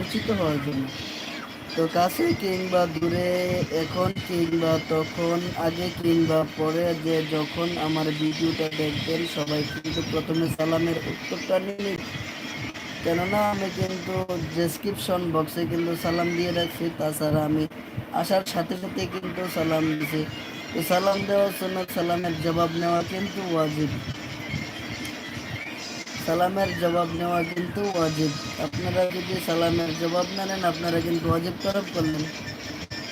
পরিচিত হওয়ার জন্য। তো কাছে কিংবা দূরে, এখন কিংবা তখন, আগে কিংবা পরে যে যখন আমার ভিডিওটা দেখবেন, সবাই কিন্তু প্রথমে সালামের উত্তরটা নিন কেননা আমি কিন্তু ডেসক্রিপশন বক্সে কিন্তু সালাম দিয়ে রাখছি, তাছাড়া আমি আসার সাথে সাথে কিন্তু সালাম দিছি। তো সালাম দেওয়ার জন্য সালামের জবাব নেওয়া কিন্তু ওয়াজিব। সালামের জবাব নেওয়া কিন্তু ওয়াজিব। আপনারা যদি সালামের জবাব না নেন, আপনারা কিন্তু ওয়াজিব তরফ করলেন।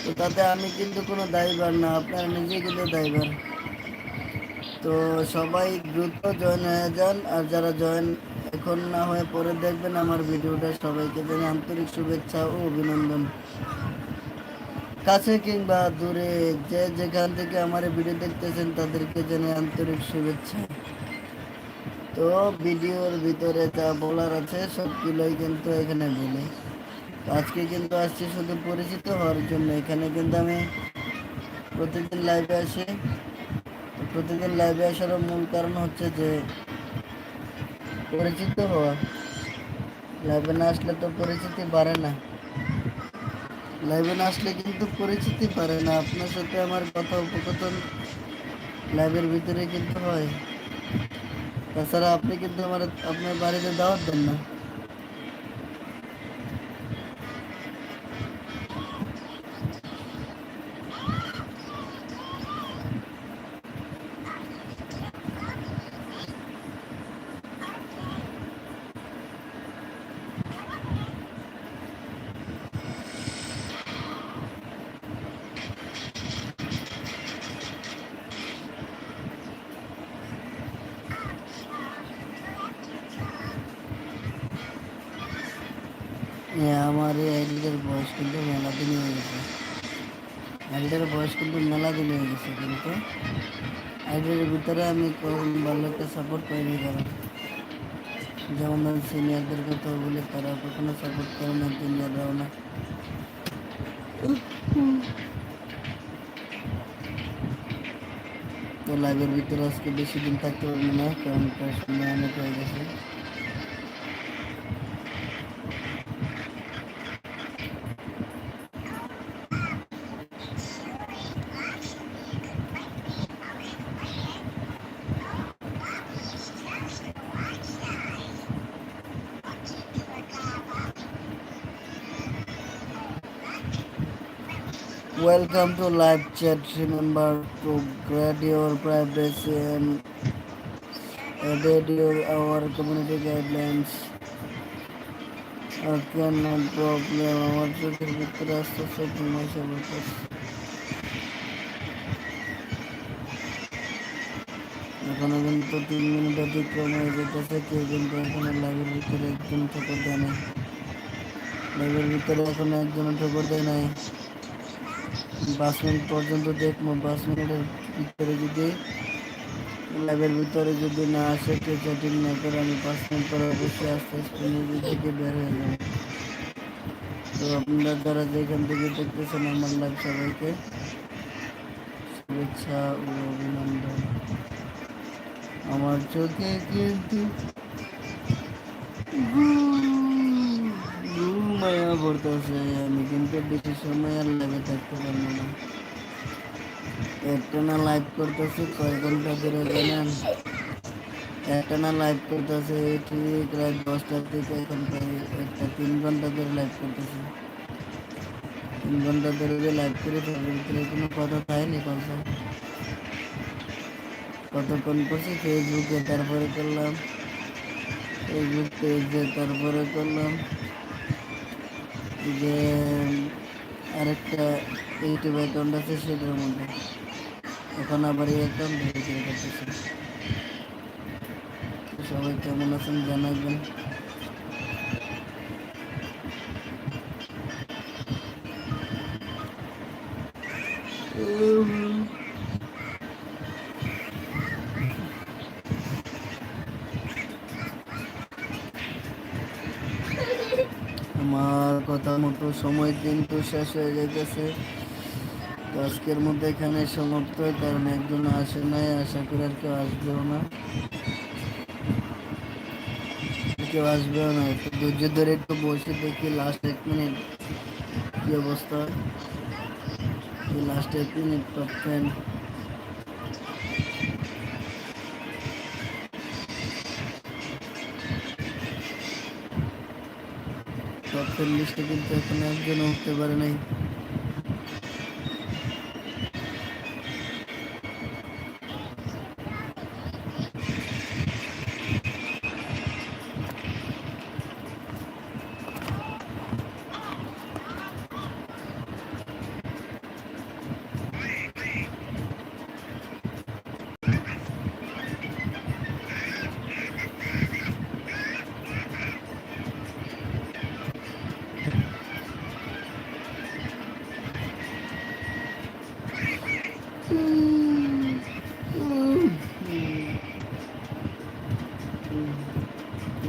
তো তাতে আমি কিন্তু কোনো দায়ীবার না, আপনারা নিজে কিন্তু দায়ীবার তো সবাই দ্রুত জয়েন হয়ে যান, আর যারা জয়েন এখন না হয়ে পরে দেখবেন আমার ভিডিওটা, সবাইকে জানি আন্তরিক শুভেচ্ছা ও অভিনন্দন। কাছে কিংবা দূরে যে যেখান থেকে আমার ভিডিও দেখতেছেন, তাদেরকে জানাই আন্তরিক শুভেচ্ছা। তো ভিডিওর ভিতরে যা বলার আছে সবগুলোই কিন্তু এখানে বলি। আজকে কিন্তু আসছি শুধু পরিচিত হওয়ার জন্য। এখানে কিন্তু আমি প্রতিদিন লাইভে আসি। প্রতিদিন লাইভে আসারও মূল কারণ হচ্ছে যে পরিচিত হওয়া। লাইভে না আসলে তো পরিচিতি বাড়ে না। লাইভে না আসলে কিন্তু পরিচিতি পারে না। আপনার সাথে আমার কথা উপকথন লাইভের ভিতরে কিন্তু হয়। তাছাড়া আপনি কিন্তু আমার আপনার বাড়িতে দাওয়াত দেন না আমার এই আইডিটার বয়স কিন্তু মেলা দিন হয়ে গেছে আইডিটার বয়স কিন্তু মেলা দিন হয়ে গেছে কিন্তু আইডির ভিতরে আমি কোন ভালো একটা সাপোর্ট পাইনি কারণ যেমন ধরুন সিনিয়রদের কথা বলে তারা কখনো সাপোর্ট করে না জুনিয়ররাও না তো লাইভের ভিতরে আজকে বেশি দিন থাকতে পারব না কারণ তার সময় অনেক হয়ে গেছে Welcome to live chat. Remember to grade your privacy and edit your our community guidelines. Okay, no problem. আমার চোখের ভিতরে আস্তে আস্তে ঘুমাই সবার কাছে এখনো কিন্তু তিন মিনিট অতিক্রম হয়ে যেতেছে কেউ কিন্তু এখনো লাইভের ভিতরে একজন ঠোকর দেয় নাই লাইভের ভিতরে এখনো একজন ঠোকর দেয় নাই পাঁচ মিনিট পর্যন্ত দেখব পাঁচ মিনিটের ভিতরে যদি লাইভের ভিতরে যদি না আসে কেউ চ্যাটিং না করে আমি পাঁচ মিনিট পরে অবশ্যই আস্তে আস্তে থেকে বের হয়ে যাব। তো আপনারা যারা যেখান থেকে দেখতেছেন আমার লাইভ সবাইকে শুভেচ্ছা ও অভিনন্দন। আমার চোখে কিন্তু মায়া পড়তেছে। আমি কিন্তু বেশি সময় আর লেগে থাকতে পারব না একটা না লাইভ করতেছি কয় ঘণ্টা ধরে জানেন। একটা না লাইভ করতেছে, ঠিক রাত দশটার থেকে এখন প্রায় একটা তিন ঘণ্টা ধরে লাইভ করতেছি। তিন ঘণ্টা ধরে যে লাইভ করে ভিতরে কোনো কথা থাকেনি কথা কতক্ষণ করছি? ফেসবুকে তারপরে করলাম। ফেসবুক পেজে তারপরে করলাম। যে আরেকটা ইউটিউব অ্যাকাউন্ট আছে, সেটার মধ্যে। এখন আবার এই অ্যাকাউন্ট ভেরিফাই করতেছে। সবাই কেমন আছেন জানাবেন। আমার কথা মতো সময় কিন্তু শেষ হয়ে যাইতেছে। তো আজকের মধ্যে এখানে সমাপ্ত, কারণ একজন আসে নাই, আশা করি আর কেউ আসবেও না। কেউ আসবেও না, একটু ধৈর্য ধরে একটু বসে দেখি লাস্ট এক মিনিট কী অবস্থা? লাস্ট এক minute top ten top ten লিস্টে কিন্তু এখন একজনও উঠতে পারে নাই।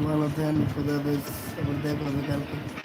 ভালো থাকেন খুদা দেখা হবে কালকে।